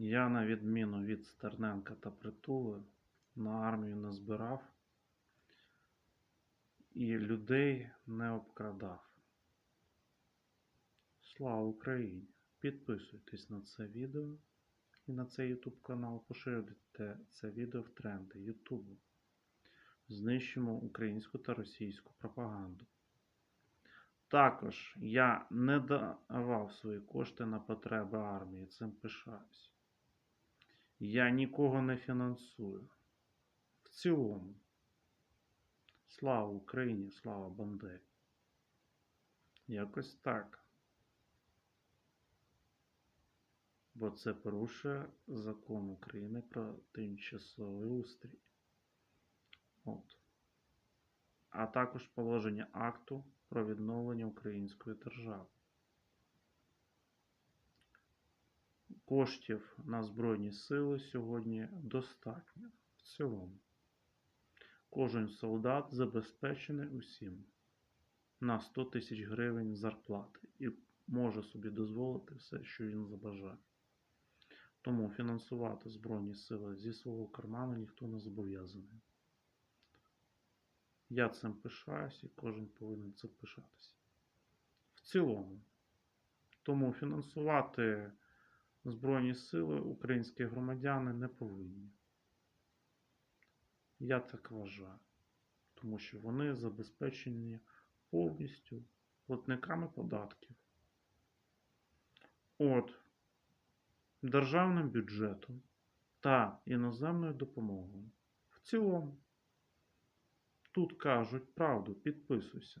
Я, на відміну від Стерненка та Притули, на армію не збирав і людей не обкрадав. Слава Україні! Підписуйтесь на це відео і на цей YouTube канал, поширюйте це відео в тренди YouTube. Знищимо українську та російську пропаганду. Також я не давав свої кошти на потреби армії, цим пишаюсь. Я нікого не фінансую. В цілому. Слава Україні, слава Бандері. Якось так. Бо це порушує закон України про тимчасовий устрій. От. А також положення акту про відновлення української держави. Коштів на Збройні сили сьогодні достатньо в цілому. Кожен солдат забезпечений усім на 100 тисяч гривень зарплати і може собі дозволити все, що він забажає. Тому фінансувати Збройні сили зі свого карману ніхто не зобов'язаний. Я цим пишаюсь і кожен повинен цим пишатися. В цілому. Тому фінансувати Збройні сили українські громадяни не повинні. Я так вважаю. Тому що вони забезпечені повністю платниками податків. От державним бюджетом та іноземною допомогою. В цілому. Тут кажуть правду, підписуйся.